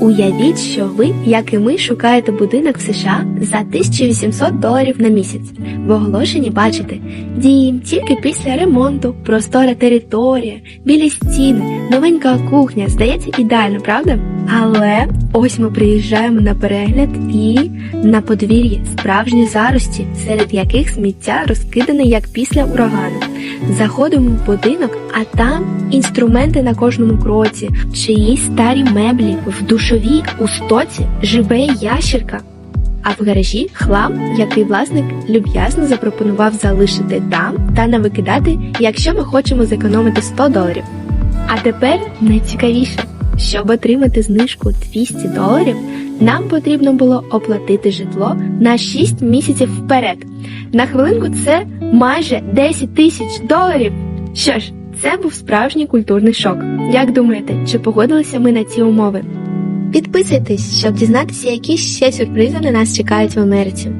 Уявіть, що ви, як і ми, шукаєте будинок в США за 1800 доларів на місяць. В оголошенні бачите дім тільки після ремонту, простора територія, білі стіни, новенька кухня. Здається, ідеально, правда? Але ось ми приїжджаємо на перегляд і на подвір'ї справжні зарості, серед яких сміття розкидане як після урагану. Заходимо в будинок, а там інструменти на кожному кроці, чиїсь старі меблі, в душовій у стоці живе ящерка. А в гаражі хлам, який власник люб'язно запропонував залишити там та не викидати, якщо ми хочемо зекономити 100 доларів. А тепер найцікавіше, щоб отримати знижку 200 доларів, нам потрібно було оплатити житло на 6 місяців вперед. На хвилинку це майже 10 тисяч доларів. Що ж, це був справжній культурний шок. Як думаєте, чи погодилися ми на ці умови? Підписуйтесь, щоб дізнатися, які ще сюрпризи на нас чекають в Америці.